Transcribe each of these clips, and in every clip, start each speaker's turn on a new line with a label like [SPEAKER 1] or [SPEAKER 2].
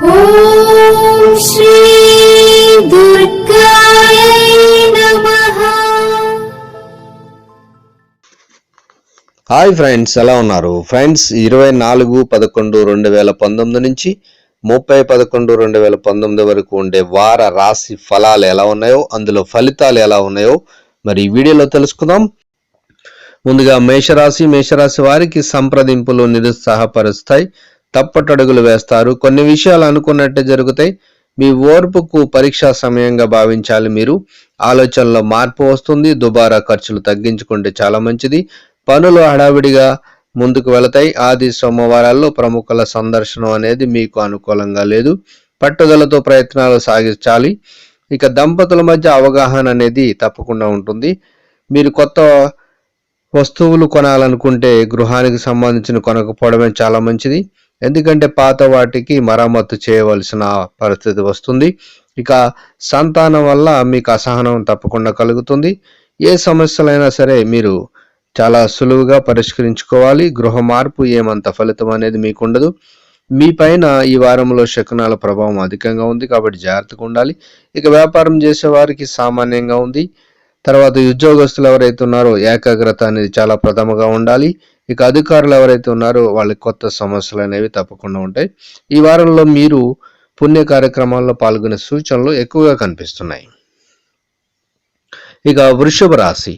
[SPEAKER 1] Hi friends ఎలా ఉన్నారు? Friends ఇరవై నాలుగు పదకొండు రెండు వేల పంతొమ్మిది నుంచి ముప్పై పదకొండు రెండు వేల పంతొమ్మిది వరకు ఉండే వార రాశి ఫలాలు ఎలా ఉన్నాయో అందులో ఫలితాలు ఎలా ఉన్నాయో మరి ఈ వీడియోలో తెలుసుకుందాం. ముందుగా మేషరాశి మేషరాశి వారికి సంప్రదింపులు నిరుత్సాహపరుస్తాయి. తప్పటడుగులు వేస్తారు. కొన్ని విషయాలు అనుకున్నట్టే జరుగుతాయి. మీ ఓర్పుకు పరీక్షా సమయంగా భావించాలి మీరు. ఆలోచనలో మార్పు వస్తుంది. దుబారా ఖర్చులు తగ్గించుకుంటే చాలా మంచిది. పనులు హడావిడిగా ముందుకు వెళతాయి. ఆది సోమవారాల్లో ప్రముఖుల సందర్శనం అనేది మీకు అనుకూలంగా లేదు. పట్టుదలతో ప్రయత్నాలు సాగించాలి. ఇక దంపతుల మధ్య అవగాహన అనేది తప్పకుండా ఉంటుంది. మీరు కొత్త వస్తువులు కొనాలనుకుంటే గృహానికి సంబంధించిన కొనకపోవడమే చాలా మంచిది. ఎందుకంటే పాత వాటికి మరమ్మతు చేయవలసిన పరిస్థితి వస్తుంది. ఇక సంతానం వల్ల మీకు అసహనం తప్పకుండా కలుగుతుంది. ఏ సమస్యలైనా సరే మీరు చాలా సులువుగా పరిష్కరించుకోవాలి. గృహ మార్పు ఏమంత ఫలితం అనేది మీకు ఉండదు మీ పైన ఈ వారంలో శకునాల ప్రభావం అధికంగా ఉంది కాబట్టి జాగ్రత్తగా ఉండాలి. ఇక వ్యాపారం చేసే వారికి సామాన్యంగా ఉంది. తర్వాత ఉద్యోగస్తులు ఎవరైతే ఉన్నారో ఏకాగ్రత అనేది చాలా ప్రథమగా ఉండాలి. ఇక అధికారులు ఎవరైతే ఉన్నారో వాళ్ళకి కొత్త సమస్యలు అనేవి తప్పకుండా ఉంటాయి. ఈ వారంలో మీరు పుణ్య కార్యక్రమాల్లో పాల్గొనే సూచనలు ఎక్కువగా కనిపిస్తున్నాయి. ఇక వృషభ రాశి.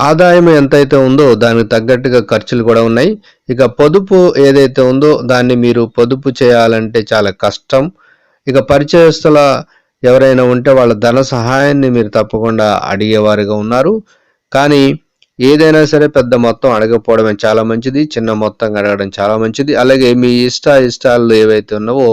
[SPEAKER 1] ఆదాయం ఎంతైతే ఉందో దానికి తగ్గట్టుగా ఖర్చులు కూడా ఉన్నాయి. ఇక పొదుపు ఏదైతే ఉందో దాన్ని మీరు పొదుపు చేయాలంటే చాలా కష్టం. ఇక పరిచయస్తుల ఎవరైనా ఉంటే వాళ్ళ ధన సహాయాన్ని మీరు తప్పకుండా అడిగేవారుగా ఉన్నారు. కానీ ఏదైనా సరే పెద్ద మొత్తం అడగకపోవడమే చాలా మంచిది చిన్న మొత్తం అడగడం చాలా మంచిది. అలాగే మీ ఇష్ట ఇష్టాలు ఏవైతే ఉన్నావో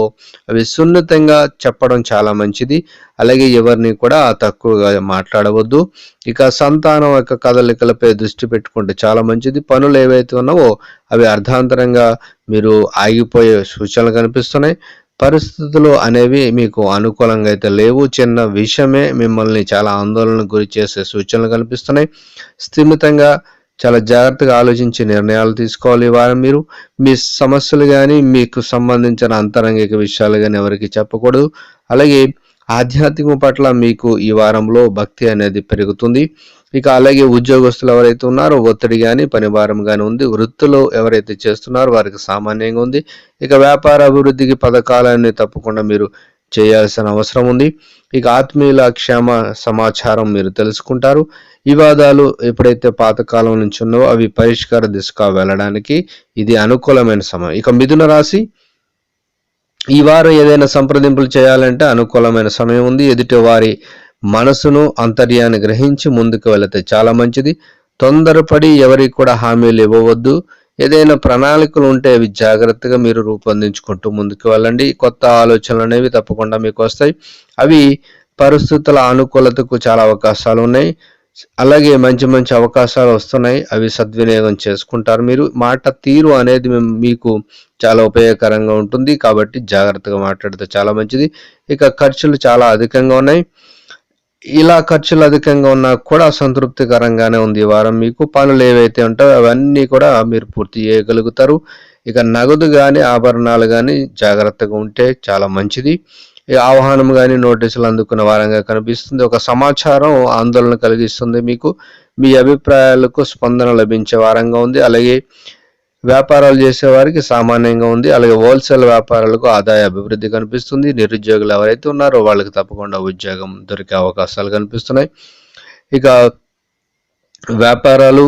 [SPEAKER 1] అవి సున్నితంగా చెప్పడం చాలా మంచిది. అలాగే ఎవరిని కూడా తక్కువగా మాట్లాడవద్దు. ఇక సంతానం యొక్క కదలికలపై దృష్టి పెట్టుకుంటే చాలా మంచిది. పనులు ఏవైతే ఉన్నావో అవి అర్ధాంతరంగా మీరు ఆగిపోయే సూచనలు కనిపిస్తున్నాయి. పరిస్థితులు అనేవి మీకు అనుకూలంగా అయితే లేవు. చిన్న విషయమే మిమ్మల్ని చాలా ఆందోళనకు గురి చేసే సూచనలు కనిపిస్తున్నాయి స్థిమితంగా చాలా జాగ్రత్తగా ఆలోచించి నిర్ణయాలు తీసుకోవాలి. వారు మీరు మీ సమస్యలు కానీ మీకు సంబంధించిన అంతరంగిక విషయాలు కానీ ఎవరికి చెప్పకూడదు. అలాగే ఆధ్యాత్మికం పట్ల మీకు ఈ వారంలో భక్తి అనేది పెరుగుతుంది. ఇక అలాగే ఉద్యోగస్తులు ఎవరైతే ఉన్నారో ఒత్తిడి కానీ పనిభారం కానీ ఉంది వృత్తులు ఎవరైతే చేస్తున్నారో వారికి సామాన్యంగా ఉంది. ఇక వ్యాపార అభివృద్ధికి పథకాలన్నీ తప్పకుండా మీరు చేయాల్సిన అవసరం ఉంది. ఇక ఆత్మీయుల క్షేమ సమాచారం మీరు తెలుసుకుంటారు. వివాదాలు ఎప్పుడైతే పాతకాలం నుంచి ఉన్నావో అవి పరిష్కార దిశగా వెళ్ళడానికి ఇది అనుకూలమైన సమయం. ఇక మిథున రాశి ఈ వారం ఏదైనా సంప్రదింపులు చేయాలంటే అనుకూలమైన సమయం ఉంది. ఎదుటి వారి మనసును అంతర్యాన్ని గ్రహించి ముందుకు వెళితే చాలా మంచిది. తొందరపడి ఎవరికి కూడా హామీలు ఇవ్వవద్దు. ఏదైనా ప్రణాళికలు ఉంటే అవి జాగ్రత్తగా మీరు రూపొందించుకుంటూ ముందుకు వెళ్ళండి. కొత్త ఆలోచనలు అనేవి తప్పకుండా మీకు వస్తాయి. అవి పరిస్థితుల అనుకూలతకు చాలా అవకాశాలు ఉన్నాయి. అలాగే మంచి మంచి అవకాశాలు వస్తున్నాయి. అవి సద్వినియోగం చేసుకుంటారు మీరు. మాట తీరు అనేది మేము- మీకు చాలా ఉపయోగకరంగా ఉంటుంది. కాబట్టి జాగ్రత్తగా మాట్లాడితే చాలా మంచిది. ఇక ఖర్చులు చాలా అధికంగా ఉన్నాయి. ఇలా ఖర్చులు అధికంగా ఉన్నా కూడా సంతృప్తికరంగానే ఉంది ఈ వారం మీకు. పనులు ఏవైతే ఉంటాయో అవన్నీ కూడా మీరు పూర్తి చేయగలుగుతారు. ఇక నగదు కానీ ఆభరణాలు కానీ జాగ్రత్తగా ఉంటే చాలా మంచిది. ఆహ్వానం కానీ నోటీసులు అందుకున్న వారంగా కనిపిస్తుంది. ఒక సమాచారం ఆందోళన కలిగిస్తుంది మీకు. మీ అభిప్రాయాలకు స్పందన లభించే వారంగా ఉంది. అలాగే వ్యాపారాలు చేసే వారికి సామాన్యంగా ఉంది. అలాగే హోల్సేల్ వ్యాపారాలకు ఆదాయ అభివృద్ధి కనిపిస్తుంది. నిరుద్యోగులు ఎవరైతే ఉన్నారో వాళ్ళకి తప్పకుండా ఉద్యోగం దొరికే అవకాశాలు కనిపిస్తున్నాయి. ఇక వ్యాపారాలు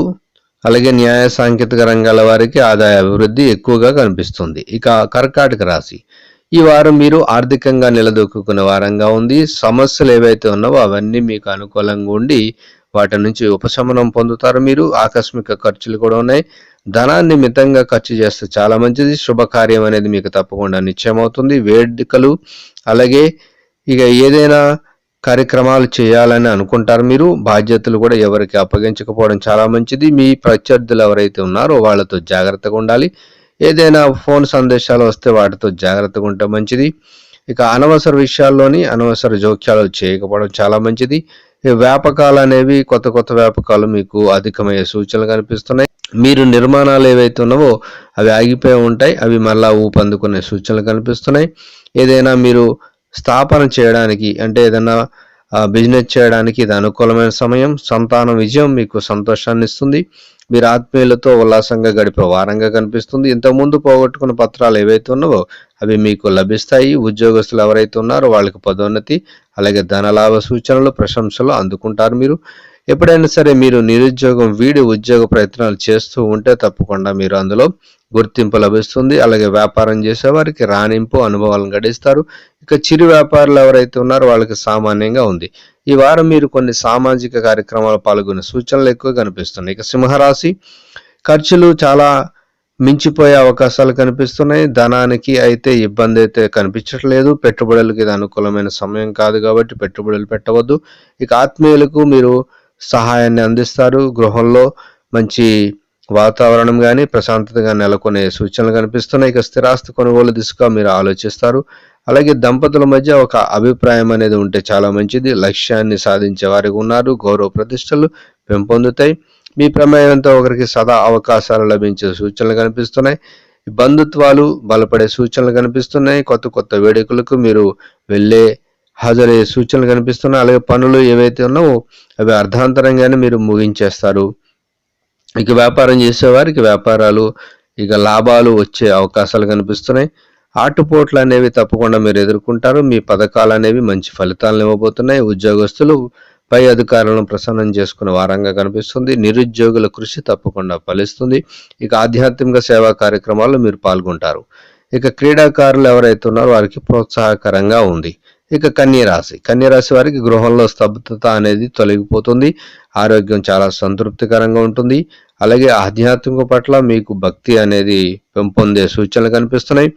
[SPEAKER 1] అలాగే న్యాయ సాంకేతిక రంగాల వారికి ఆదాయ అభివృద్ధి ఎక్కువగా కనిపిస్తుంది. ఇక కర్కాటక రాశి. ఈ వారం మీరు ఆర్థికంగా నిలదొక్కుకునే వారంగా ఉంది సమస్యలు ఏవైతే ఉన్నావో అవన్నీ మీకు అనుకూలంగా ఉండి వాటి నుంచి ఉపశమనం పొందుతారు మీరు. ఆకస్మిక ఖర్చులు కూడా ఉన్నాయి. ధనాన్ని మితంగా ఖర్చు చేస్తే చాలా మంచిది. శుభకార్యం అనేది మీకు తప్పకుండా నిశ్చయమవుతుంది. వేడుకలు అలాగే ఇక ఏదైనా కార్యక్రమాలు చేయాలని అనుకుంటారు మీరు. బాధ్యతలు కూడా ఎవరికి అప్పగించకపోవడం చాలా మంచిది. మీ ప్రత్యర్థులు ఎవరైతే ఉన్నారో వాళ్ళతో జాగ్రత్తగా ఉండాలి. ఏదైనా ఫోన్ సందేశాలు వస్తే వాటితో జాగ్రత్తగా ఉంటే మంచిది. ఇక అనవసర విషయాల్లోని అనవసర జోక్యాలు చేయకపోవడం చాలా మంచిది. ఈ వ్యాపకాలు అనేవి కొత్త కొత్త వ్యాపకాలు మీకు అధికమయ్యే సూచనలు కనిపిస్తున్నాయి. మీరు నిర్మాణాలు ఏవైతే ఉన్నావో అవి ఆగిపోయి ఉంటాయి. అవి మళ్ళా ఊపందుకునే సూచనలు కనిపిస్తున్నాయి. ఏదైనా మీరు స్థాపన చేయడానికి అంటే ఏదైనా బిజినెస్ చేయడానికి ఇది అనుకూలమైన సమయం. సంతానం విజయం మీకు సంతోషాన్ని ఇస్తుంది. మీరు ఆత్మీయులతో ఉల్లాసంగా గడిపే వారంగా కనిపిస్తుంది. ఇంతకుముందు పోగొట్టుకున్న పత్రాలు ఏవైతే ఉన్నావో అవి మీకు లభిస్తాయి. ఉద్యోగస్తులు ఎవరైతే ఉన్నారో వాళ్ళకి పదోన్నతి అలాగే ధనలాభ సూచనలు ప్రశంసలు అందుకుంటారు మీరు. ఎప్పుడైనా సరే మీరు నిరుద్యోగం వీడి ఉద్యోగ ప్రయత్నాలు చేస్తూ ఉంటే తప్పకుండా మీరు అందులో గుర్తింపు లభిస్తుంది. అలాగే వ్యాపారం చేసేవారికి రాణింపు అనుభవాలను గడిస్తారు. ఇక చిరు వ్యాపారులు ఎవరైతే ఉన్నారో వాళ్ళకి సామాన్యంగా ఉంది. ఈ వారం మీరు కొన్ని సామాజిక కార్యక్రమాలు పాల్గొనే సూచనలు ఎక్కువ కనిపిస్తున్నాయి. ఇక సింహరాశి ఖర్చులు చాలా మించిపోయే అవకాశాలు కనిపిస్తున్నాయి. ధనానికి అయితే ఇబ్బంది అయితే కనిపించట్లేదు. పెట్టుబడులకు ఇది అనుకూలమైన సమయం కాదు కాబట్టి పెట్టుబడులు పెట్టవద్దు. ఇక ఆత్మీయులకు మీరు సహాయాన్ని అందిస్తారు. గృహంలో మంచి వాతావరణం కానీ ప్రశాంతతగా నెలకొనే సూచనలు కనిపిస్తున్నాయి. ఇక స్థిరాస్తి కొనుగోలు దిశగా మీరు ఆలోచిస్తారు. అలాగే దంపతుల మధ్య ఒక అభిప్రాయం అనేది ఉంటే చాలా మంచిది. లక్ష్యాన్ని సాధించే వారికి ఉన్నారు. గౌరవ ప్రతిష్టలు పెంపొందుతాయి. మీ ప్రమేయంతో ఒకరికి సదా అవకాశాలు లభించే సూచనలు కనిపిస్తున్నాయి. బంధుత్వాలు బలపడే సూచనలు కనిపిస్తున్నాయి. కొత్త కొత్త వేడుకలకు మీరు వెళ్ళే హాజరయ్యే సూచనలు కనిపిస్తున్నాయి. అలాగే పనులు ఏవైతే ఉన్నావో అవి అర్ధాంతరంగానే మీరు ముగించేస్తారు. ఇక వ్యాపారం చేసేవారికి వ్యాపారాలు ఇక లాభాలు వచ్చే అవకాశాలు కనిపిస్తున్నాయి. ఆటుపోట్లు అనేవి తప్పకుండా మీరు ఎదుర్కొంటారు. మీ పథకాలు అనేవి మంచి ఫలితాలను ఇవ్వబోతున్నాయి. ఉద్యోగస్తులు పై అధికారులను ప్రసన్నం చేసుకునే వారంగా కనిపిస్తుంది. నిరుద్యోగుల కృషి తప్పకుండా ఫలిస్తుంది. ఇక ఆధ్యాత్మిక సేవా కార్యక్రమాల్లో మీరు పాల్గొంటారు. ఇక క్రీడాకారులు ఎవరైతే ఉన్నారో వారికి ప్రోత్సాహకరంగా ఉంది. ఇక కన్యరాశి. కన్యరాశి వారికి గృహంలో స్తబ్దత అనేది తొలగిపోతుంది. ఆరోగ్యం చాలా సంతృప్తికరంగా ఉంటుంది. అలాగే ఆధ్యాత్మిక పట్ల మీకు భక్తి అనేది పెంపొందే సూచనలు కనిపిస్తున్నాయి.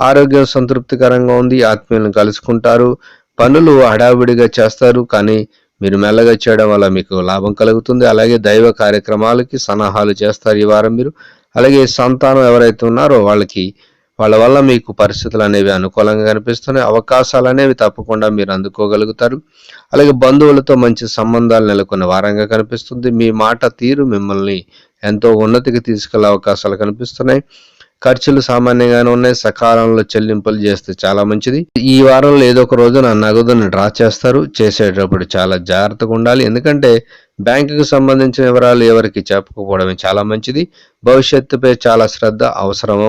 [SPEAKER 1] ఆరోగ్యం సంతృప్తికరంగా ఉంది. ఆత్మీయులను కలుసుకుంటారు. పనులు హడావిడిగా చేస్తారు. కానీ మీరు మెల్లగా చేయడం వల్ల మీకు లాభం కలుగుతుంది. అలాగే దైవ కార్యక్రమాలకి సన్నాహాలు చేస్తారు ఈ వారం మీరు. అలాగే సంతానం ఎవరైతే ఉన్నారో వాళ్ళకి వాళ్ళ వల్ల మీకు పరిస్థితులు అనేవి అనుకూలంగా కనిపిస్తున్నాయి. అవకాశాలు అనేవి తప్పకుండా మీరు అందుకోగలుగుతారు. అలాగే బంధువులతో మంచి సంబంధాలు నెలకొన్న వారంగా కనిపిస్తుంది. మీ మాట తీరు మిమ్మల్ని ఎంతో ఉన్నతికి తీసుకెళ్ళే అవకాశాలు కనిపిస్తున్నాయి. ఖర్చులు సామాన్యంగానే ఉన్నాయి. సకాలంలో చెల్లింపులు చేస్తే చాలా మంచిది. ఈ వారంలో ఏదో ఒక రోజు నా నగదుని డ్రా చేస్తారు. చేసేటప్పుడు చాలా జాగ్రత్తగా ఉండాలి. ఎందుకంటే బ్యాంకుకు సంబంధించిన వివరాలు ఎవరికి చెప్పకపోవడమే చాలా మంచిది. భవిష్యత్తుపై చాలా శ్రద్ధ అవసరం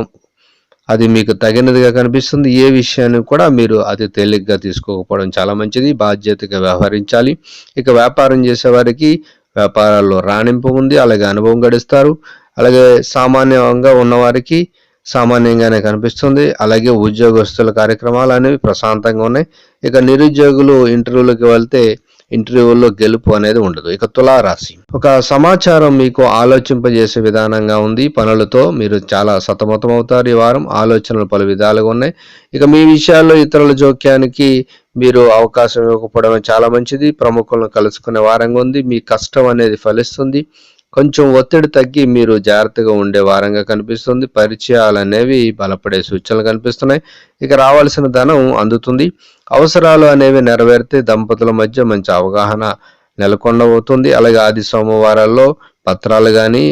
[SPEAKER 1] అది మీకు తగినదిగా కనిపిస్తుంది. ఏ విషయాన్ని కూడా మీరు అతి తేలిగ్గా తీసుకోకపోవడం చాలా మంచిది. బాధ్యతగా వ్యవహరించాలి. ఇక వ్యాపారం చేసేవారికి వ్యాపారాల్లో రాణింపు ఉంది. అలాగే అనుభవం గడిస్తారు. అలాగే సామాన్యంగా ఉన్నవారికి సామాన్యంగానే కనిపిస్తుంది. అలాగే ఉద్యోగస్తుల కార్యక్రమాలు అనేవి ప్రశాంతంగా ఉన్నాయి. ఇక నిరుద్యోగులు ఇంటర్వ్యూలకు వెళ్తే ఇంటర్వ్యూల్లో గెలుపు అనేది ఉండదు. ఇక తులారాశి. ఒక సమాచారం మీకు ఆలోచింపజేసే విధానంగా ఉంది. పనులతో మీరు చాలా సతమతం అవుతారు ఈ వారం. ఆలోచనలు పలు విధాలుగా ఉన్నాయి. ఇక మీ విషయాల్లో ఇతరుల జోక్యానికి మీరు అవకాశం ఇవ్వకపోవడం చాలా మంచిది. ప్రముఖులను కలుసుకునే వారంగా ఉంది. మీ కష్టం అనేది ఫలిస్తుంది. కొంచెం ఒత్తిడి తగ్గి మీరు జాగ్రత్తగా ఉండే వారంగా కనిపిస్తుంది. పరిచయాలు అనేవి బలపడే సూచనలు కనిపిస్తున్నాయి. ఇక రావాల్సిన ధనం అందుతుంది. అవసరాలు అనేవి నెరవేరితే దంపతుల మధ్య మంచి అవగాహన నెలకొండబోతుంది అలాగే ఆది సోమవారాల్లో పత్రాలు కానీ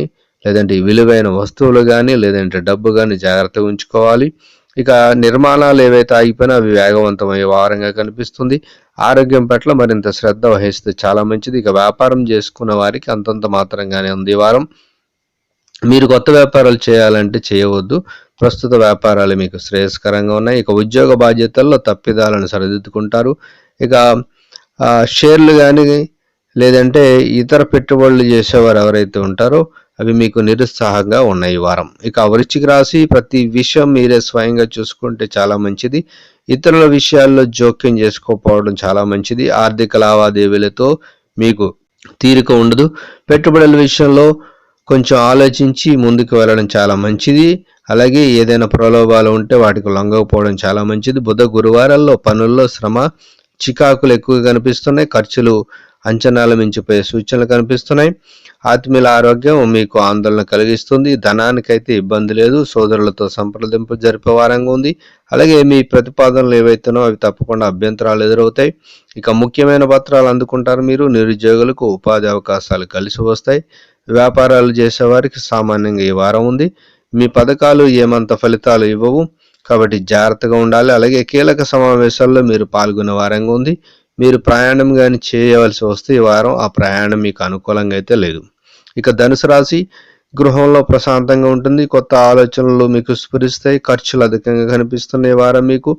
[SPEAKER 1] లేదంటే విలువైన వస్తువులు కానీ లేదంటే డబ్బు కానీ జాగ్రత్తగా ఉంచుకోవాలి. ఇక నిర్మాణాలు ఏవైతే ఆగిపోయినా అవి వేగవంతమయ్యే వారంగా కనిపిస్తుంది. ఆరోగ్యం పట్ల మరింత శ్రద్ధ వహిస్తే చాలా మంచిది. ఇక వ్యాపారం చేసుకున్న వారికి అంతంత మాత్రంగానే ఉంది వారం. మీరు కొత్త వ్యాపారాలు చేయాలంటే చేయవద్దు. ప్రస్తుత వ్యాపారాలు మీకు శ్రేయస్కరంగా ఉన్నాయి. ఇక ఉద్యోగ బాధ్యతల్లో తప్పిదాలను సరిదిద్దుకుంటారు. ఇక షేర్లు కానీ లేదంటే ఇతర పెట్టుబడులు చేసేవారు ఎవరైతే ఉంటారో అవి మీకు నిరుత్సాహంగా ఉన్నాయి ఈ వారం. ఇక వృశ్చిక రాశి ప్రతి విషయం మీరే స్వయంగా చూసుకుంటే చాలా మంచిది. ఇతరుల విషయాల్లో జోక్యం చేసుకోకపోవడం చాలా మంచిది. ఆర్థిక లావాదేవీలతో మీకు తీరిక ఉండదు. పెట్టుబడుల విషయంలో కొంచెం ఆలోచించి ముందుకు వెళ్ళడం చాలా మంచిది. అలాగే ఏదైనా ప్రలోభాలు ఉంటే వాటికి లొంగకపోవడం చాలా మంచిది. బుధ గురువారాల్లో పనుల్లో శ్రమ చికాకులు ఎక్కువగా కనిపిస్తున్నాయి. ఖర్చులు అంచనాలు మించిపోయే సూచనలు కనిపిస్తున్నాయి. ఆత్మీయుల ఆరోగ్యం మీకు ఆందోళన కలిగిస్తుంది. ధనానికైతే ఇబ్బంది లేదు. సోదరులతో సంప్రదింపు జరిపే వారంగా ఉంది. అలాగే మీ ప్రతిపాదనలు ఏవైతేనో అవి తప్పకుండా అభ్యంతరాలు ఎదురవుతాయి. ఇక ముఖ్యమైన పత్రాలు అందుకుంటారు మీరు. నిరుద్యోగులకు ఉపాధి అవకాశాలు కలిసి వస్తాయి. వ్యాపారాలు చేసేవారికి సామాన్యంగా ఈ వారం ఉంది. మీ పథకాలు ఏమంత ఫలితాలు ఇవ్వవు. కాబట్టి జాగ్రత్తగా ఉండాలి. అలాగే కీలక సమావేశాల్లో మీరు పాల్గొనే వారంగా ఉంది. మీరు ప్రయాణం కానీ చేయవలసి వస్తే ఈ వారం ఆ ప్రయాణం మీకు అనుకూలంగా అయితే లేదు. ఇక ధనుసు రాశి గృహంలో ప్రశాంతంగా ఉంటుంది. కొత్త ఆలోచనలు మీకు స్ఫురిస్తాయి. ఖర్చులు అధికంగా కనిపిస్తున్నాయి ఈ వారం మీకు.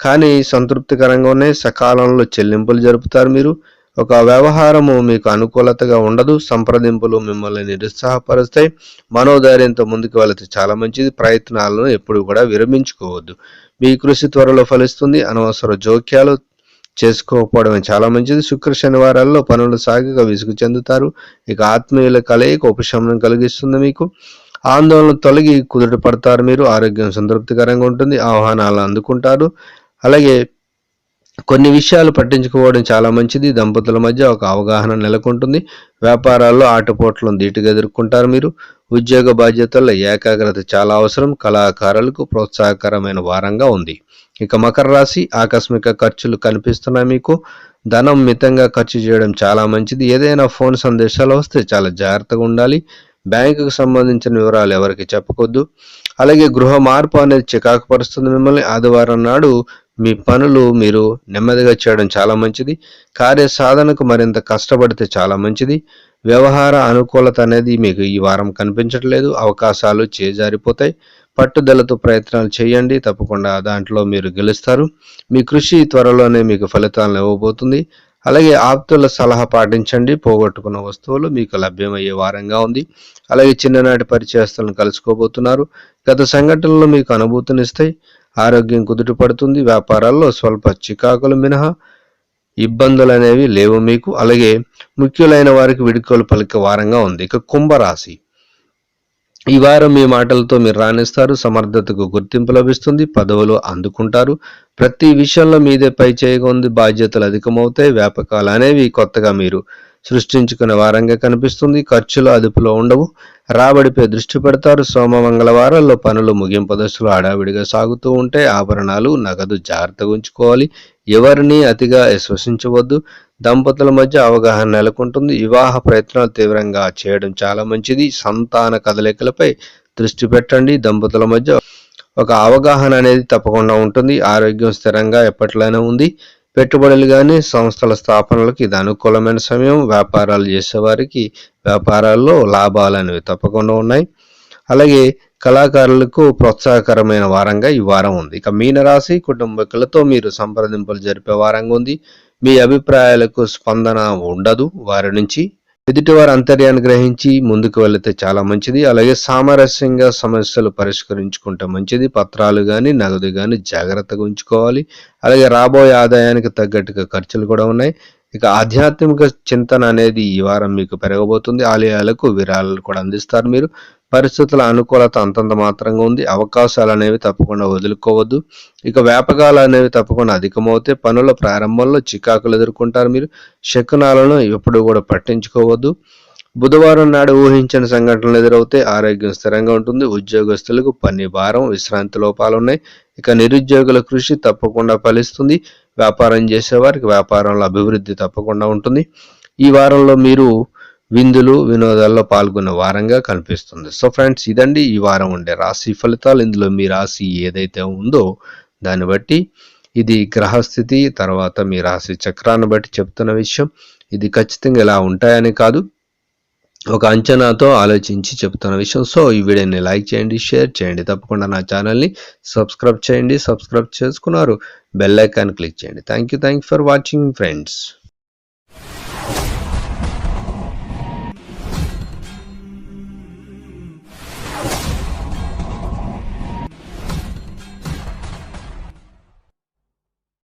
[SPEAKER 1] కానీ సంతృప్తికరంగా ఉన్నాయి. సకాలంలో చెల్లింపులు జరుపుతారు మీరు. ఒక వ్యవహారము మీకు అనుకూలతగా ఉండదు. సంప్రదింపులు మిమ్మల్ని నిరుత్సాహపరుస్తాయి. మనోధైర్యంతో ముందుకు వెళితే చాలా మంచిది. ప్రయత్నాలను ఎప్పుడు కూడా విరమించుకోవద్దు. మీ కృషి త్వరలో ఫలిస్తుంది. అనవసర జోక్యాలు చేసుకోకపోవడమే. చాలా మంచిది. శుక్ర శనివారాల్లో పనులు సాగక విసుగు చెందుతారు. ఇక ఆత్మీయుల కలయిక ఉపశమనం కలిగిస్తుంది మీకు. ఆందోళన తొలగి కుదుట పడతారు మీరు. ఆరోగ్యం సంతృప్తికరంగా ఉంటుంది. ఆహ్వానాలు అందుకుంటారు. అలాగే కొన్ని విషయాలు పట్టించుకోవడం చాలా మంచిది. దంపతుల మధ్య ఒక అవగాహన నెలకొంటుంది. వ్యాపారాల్లో ఆటపోట్లను ధీటుగా ఎదుర్కొంటారు మీరు. ఉద్యోగ బాధ్యతల్లో ఏకాగ్రత చాలా అవసరం. కళాకారులకు ప్రోత్సాహకరమైన వారంగా ఉంది. ఇక మకర రాశి ఆకస్మిక ఖర్చులు కనిపిస్తున్నాయి మీకు. ధనం మితంగా ఖర్చు చేయడం చాలా మంచిది. ఏదైనా ఫోన్ సందేశాలు వస్తే చాలా జాగ్రత్తగా ఉండాలి. బ్యాంకుకు సంబంధించిన వివరాలు ఎవరికి చెప్పకూడదు. అలాగే గృహ మార్పు అనేది చికాకు పరుస్తుంది మిమ్మల్ని. ఆదివారం నాడు మీ పనులు మీరు నెమ్మదిగా చేయడం చాలా మంచిది. కార్య సాధనకు మరింత కష్టపడితే చాలా మంచిది. వ్యవహార అనుకూలత అనేది మీకు ఈ వారం కనిపించట్లేదు. అవకాశాలు చేజారిపోతాయి. పట్టుదలతో ప్రయత్నాలు చేయండి. తప్పకుండా దాంట్లో మీరు గెలుస్తారు. మీ కృషి త్వరలోనే మీకు ఫలితాలను ఇవ్వబోతుంది. అలాగే ఆప్తుల సలహా పాటించండి. పోగొట్టుకున్న వస్తువులు మీకు లభ్యమయ్యే వారంగా ఉంది. అలాగే చిన్ననాటి పరిచయస్తులను కలుసుకోబోతున్నారు. గత సంఘటనలు మీకు అనుభూతినిస్తాయి. ఆరోగ్యం కుదుట పడుతుంది. వ్యాపారాల్లో స్వల్ప చికాకులు మినహా ఇబ్బందులు అనేవి లేవు మీకు. అలాగే ముఖ్యులైన వారికి విడుకోలు పలికే వారంగా ఉంది. ఇక కుంభరాశి. ఈ వారం మీ మాటలతో మీరు రాణిస్తారు సమర్థతకు గుర్తింపు లభిస్తుంది పదవులు అందుకుంటారు. ప్రతి విషయంలో మీదే పై చేయగా ఉంది బాధ్యతలు అధికమవుతాయి వ్యాపకాలు అనేవి కొత్తగా మీరు సృష్టించుకునే వారంగా కనిపిస్తుంది. ఖర్చులు అదుపులో ఉండవు రాబడిపై దృష్టి పెడతారు. సోమ మంగళవారాల్లో పనులు ముగింపు దశలో హడావిడిగా సాగుతూ ఉంటే ఆభరణాలు నగదు జాగ్రత్తగా ఉంచుకోవాలి. ఎవరిని అతిగా విశ్వసించవద్దు. దంపతుల మధ్య అవగాహన నెలకొంటుంది. వివాహ ప్రయత్నాలు తీవ్రంగా చేయడం చాలా మంచిది. సంతాన కదలికలపై దృష్టి పెట్టండి. దంపతుల మధ్య ఒక అవగాహన అనేది తప్పకుండా ఉంటుంది. ఆరోగ్యం స్థిరంగా ఎప్పట్లోనే ఉంది. పెట్టుబడులు కానీ సంస్థల స్థాపనలకు ఇది అనుకూలమైన సమయం. వ్యాపారాలు చేసేవారికి వ్యాపారాల్లో లాభాలు అనేవి తప్పకుండా ఉన్నాయి. అలాగే కళాకారులకు ప్రోత్సాహకరమైన వారంగా ఈ వారం ఉంది. ఇక మీనరాశి కుటుంబకులతో మీరు సంప్రదింపులు జరిపే వారంగా ఉంది. మీ అభిప్రాయాలకు స్పందన ఉండదు. వారి నుంచి ఎదుటివారి అంతర్యాన్ని గ్రహించి ముందుకు వెళితే చాలా మంచిది. అలాగే సామరస్యంగా సమస్యలు పరిష్కరించుకుంటే మంచిది. పత్రాలు కానీ నగదు కానీ జాగ్రత్తగా ఉంచుకోవాలి. అలాగే రాబోయే ఆదాయానికి తగ్గట్టుగా ఖర్చులు కూడా ఉన్నాయి. ఇక ఆధ్యాత్మిక చింతన అనేది ఈ వారం మీకు పెరగబోతుంది. ఆలయాలకు విరాళాలు కూడా అందిస్తారు మీరు. పరిస్థితుల అనుకూలత అంతంత మాత్రంగా ఉంది. అవకాశాలు అనేవి తప్పకుండా వదులుకోవద్దు. ఇక వ్యాపకాలు అనేవి తప్పకుండా అధికమవుతే పనుల ప్రారంభంలో చికాకులు ఎదుర్కొంటారు మీరు. శకునాలను ఎప్పుడు కూడా పట్టించుకోవద్దు. బుధవారం నాడు ఊహించిన సంఘటనలు ఎదురవుతే ఆరోగ్యం స్థిరంగా ఉంటుంది. ఉద్యోగస్తులకు పని భారం విశ్రాంతి లోపాలు ఉన్నాయి. ఇక నిరుద్యోగుల కృషి తప్పకుండా ఫలిస్తుంది. వ్యాపారం చేసేవారికి వ్యాపారంలో అభివృద్ధి తప్పకుండా ఉంటుంది. ఈ వారంలో మీరు విందులు వినోదాల్లో పాల్గొన్న వారంగా కనిపిస్తుంది. సో ఫ్రెండ్స్ ఇదండి ఈ వారం ఉండే రాశి ఫలితాలు. ఇందులో మీ రాశి ఏదైతే ఉందో దాన్ని బట్టి ఇది గ్రహస్థితి తర్వాత మీ రాశి చక్రాన్ని బట్టి చెప్తున్న విషయం. ఇది ఖచ్చితంగా ఇలా ఉంటాయని కాదు. ఒక అంచనాతో ఆలోచించి చెప్తున్న విషయం. సో ఈ వీడియోని లైక్ చేయండి షేర్ చేయండి. తప్పకుండా నా ఛానల్ని సబ్స్క్రైబ్ చేయండి. సబ్స్క్రైబ్ చేసుకున్నారు బెల్ ఐకాన్ క్లిక్ చేయండి. Thank you thank for watching friends.